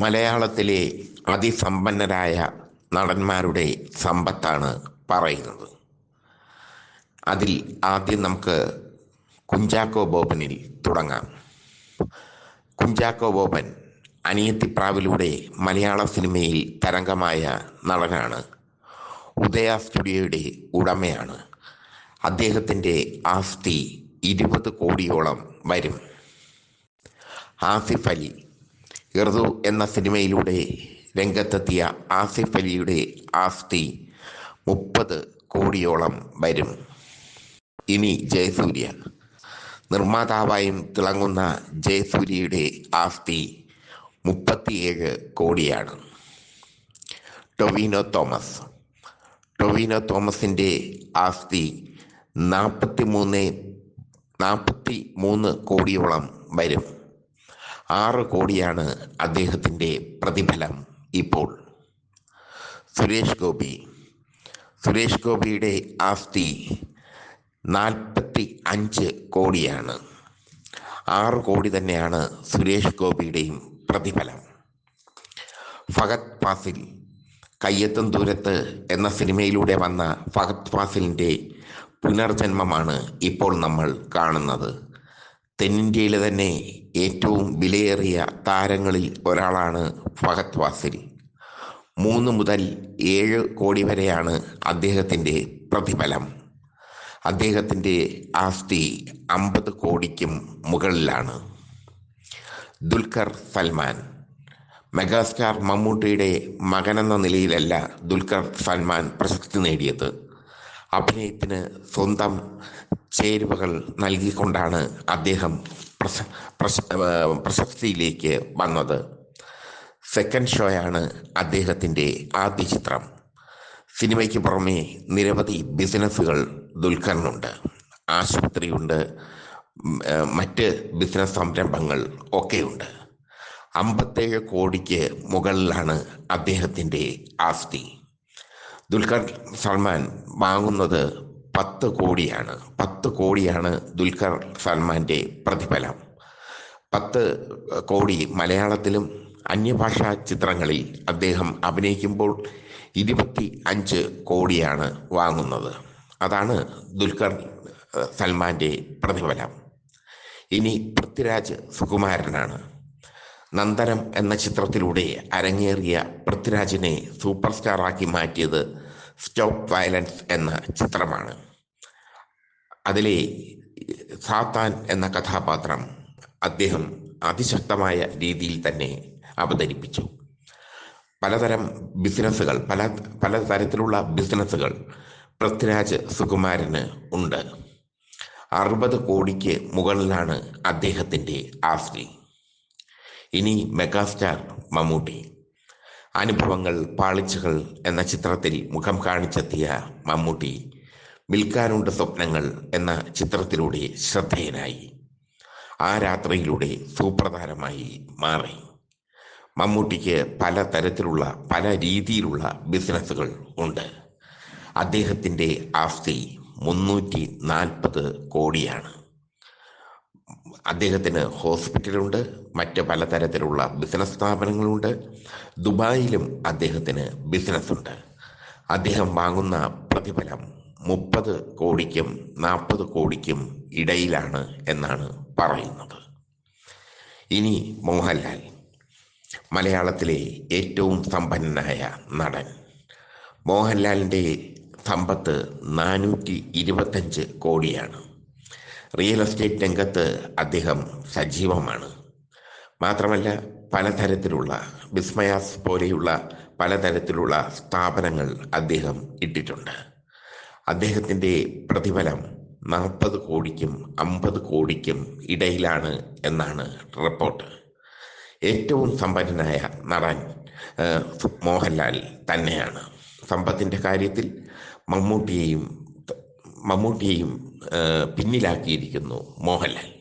മലയാളത്തിലെ അതിസമ്പന്നരായ നടന്മാരുടെ സമ്പത്താണ് പറയുന്നത്. അതിൽ ആദ്യം നമുക്ക് കുഞ്ചാക്കോ ബോബനിൽ തുടങ്ങാം. കുഞ്ചാക്കോ ബോബൻ അനിയത്തിപ്രാവിലൂടെ മലയാള സിനിമയിൽ തരംഗമായ നടനാണ്. ഉദയ സ്റ്റുഡിയോയുടെ ഉടമയാണ്. അദ്ദേഹത്തിന്റെ ആസ്തി ഇരുപത് കോടിയോളം വരും. ആസിഫ് അലി ഇർദു എന്ന സിനിമയിലൂടെ രംഗത്തെത്തിയ ആസിഫ് അലിയുടെ ആസ്തി മുപ്പത് കോടിയോളം വരും. ഇനി ജയസൂര്യ. നിർമ്മാതാവായും തിളങ്ങുന്ന ജയസൂര്യയുടെ ആസ്തി മുപ്പത്തിയേഴ് കോടിയാണ്. ടൊവിനോ തോമസ്. ടൊവിനോ തോമസിന്റെ ആസ്തി നാൽപ്പത്തി മൂന്ന് നാൽപ്പത്തി മൂന്ന് കോടിയോളം വരും. ആറ് കോടിയാണ് അദ്ദേഹത്തിന്റെ പ്രതിഫലം ഇപ്പോൾ. സുരേഷ് ഗോപി. സുരേഷ് ഗോപിയുടെ ആസ്തി നാൽപ്പത്തി അഞ്ച് കോടിയാണ്. ആറ് കോടി തന്നെയാണ് സുരേഷ് ഗോപിയുടെയും പ്രതിഫലം. ഫഹദ് ഫാസിൽ കയ്യെത്തും ദൂരത്ത് എന്ന സിനിമയിലൂടെ വന്ന ഫഹദ് ഫാസിലിന്റെ പുനർജന്മമാണ് ഇപ്പോൾ നമ്മൾ കാണുന്നത്. തെന്നിന്ത്യയിലെ തന്നെ ഏറ്റവും വിലയേറിയ താരങ്ങളിൽ ഒരാളാണ് ഫഹദ് ഫാസിൽ മൂന്ന് മുതൽ ഏഴ് കോടി വരെയാണ് അദ്ദേഹത്തിന്റെ പ്രതിഫലം. അദ്ദേഹത്തിന്റെ ആസ്തി അമ്പത് കോടിക്കും മുകളിലാണ്. ദുൽഖർ സൽമാൻ. മെഗാസ്റ്റാർ മമ്മൂട്ടിയുടെ മകനെന്ന നിലയിലല്ല ദുൽഖർ സൽമാൻ പ്രശസ്തി നേടിയത്. അഭിനയത്തിന് സ്വന്തം ചേരുവകൾ നൽകിക്കൊണ്ടാണ് അദ്ദേഹം പ്രശ പ്രശ പ്രശസ്തിയിലേക്ക് വന്നത്. സെക്കൻഡ് ഷോയാണ് അദ്ദേഹത്തിന്റെ ആദ്യ ചിത്രം. സിനിമയ്ക്ക് പുറമെ നിരവധി ബിസിനസ്സുകൾ ദുൽഖറിനുണ്ട്. ആശുപത്രിയുണ്ട് മറ്റ് ബിസിനസ് സംരംഭങ്ങൾ ഒക്കെയുണ്ട്. അമ്പത്തേഴ് കോടിക്ക് മുകളിലാണ് അദ്ദേഹത്തിന്റെ ആസ്തി. ദുൽഖർ സൽമാൻ വാങ്ങുന്നത് പത്ത് കോടിയാണ്. പത്ത് കോടിയാണ് ദുൽഖർ സൽമാന്റെ പ്രതിഫലം. പത്ത് കോടി മലയാളത്തിലും അന്യഭാഷാ ചിത്രങ്ങളിൽ അദ്ദേഹം അഭിനയിക്കുമ്പോൾ ഇരുപത്തി അഞ്ച് കോടിയാണ് വാങ്ങുന്നത്. അതാണ് ദുൽഖർ സൽമാന്റെ പ്രതിഫലം. ഇനി പൃഥ്വിരാജ് സുകുമാരനാണ്. നന്ദനം എന്ന ചിത്രത്തിലൂടെ അരങ്ങേറിയ പൃഥ്വിരാജിനെ സൂപ്പർ സ്റ്റാറാക്കി മാറ്റിയത് സ്റ്റോപ്പ് വയലൻസ് എന്ന ചിത്രമാണ്. അതിലെ സാത്താൻ എന്ന കഥാപാത്രം അദ്ദേഹം അതിശക്തമായ രീതിയിൽ തന്നെ അവതരിപ്പിച്ചു. പലതരം ബിസിനസ്സുകൾ പല പലതരത്തിലുള്ള ബിസിനസ്സുകൾ പൃഥ്വിരാജ് സുകുമാരന് ഉണ്ട്. അറുപത് കോടിക്ക് മുകളിലാണ് അദ്ദേഹത്തിന്റെ ആസ്തി. ഇനി മെഗാസ്റ്റാർ മമ്മൂട്ടി. അനുഭവങ്ങൾ പാളിച്ചകൾ എന്ന ചിത്രത്തിൽ മുഖം കാണിച്ചെത്തിയ മമ്മൂട്ടി വിൽക്കാനുണ്ട് സ്വപ്നങ്ങൾ എന്ന ചിത്രത്തിലൂടെ ശ്രദ്ധേയനായി. ആ രാത്രിയിലൂടെ സുപ്രധാനമായി മാറി. മമ്മൂട്ടിക്ക് പല തരത്തിലുള്ള പല രീതിയിലുള്ള ബിസിനസ്സുകൾ ഉണ്ട്. അദ്ദേഹത്തിന്റെ ആസ്തി മുന്നൂറ്റി നാൽപ്പത് കോടിയാണ്. അദ്ദേഹത്തിന് ഹോസ്പിറ്റലുണ്ട് മറ്റ് പലതരത്തിലുള്ള ബിസിനസ് സ്ഥാപനങ്ങളുണ്ട്. ദുബായിലും അദ്ദേഹത്തിന് ബിസിനസ് ഉണ്ട് അദ്ദേഹം വാങ്ങുന്ന പ്രതിഫലം മുപ്പത് കോടിക്കും നാൽപ്പത് കോടിക്കും ഇടയിലാണ് എന്നാണ് പറയുന്നത്. ഇനി മോഹൻലാൽ മലയാളത്തിലെ ഏറ്റവും സമ്പന്നനായ നടൻ. മോഹൻലാലിന്റെ സമ്പത്ത് നാനൂറ്റി ഇരുപത്തഞ്ച് കോടിയാണ്. റിയൽ എസ്റ്റേറ്റ് രംഗത്ത് അദ്ദേഹം സജീവമാണ്. മാത്രമല്ല പലതരത്തിലുള്ള വിസ്മയാസ് പോലെയുള്ള പലതരത്തിലുള്ള സ്ഥാപനങ്ങൾ അദ്ദേഹം ഇട്ടിട്ടുണ്ട്. അദ്ദേഹത്തിന്റെ പ്രതിഫലം നാൽപ്പത് കോടിക്കും അമ്പത് കോടിക്കും ഇടയിലാണ് എന്നാണ് റിപ്പോർട്ട്. ഏറ്റവും സമ്പന്നനായ നടൻ മോഹൻലാൽ തന്നെയാണ്. സമ്പത്തിന്റെ കാര്യത്തിൽ മമ്മൂട്ടിയെയും മമ്മൂട്ടിയെയും പിന്നിലാക്കിയിരിക്കുന്നു മോഹൻലാൽ.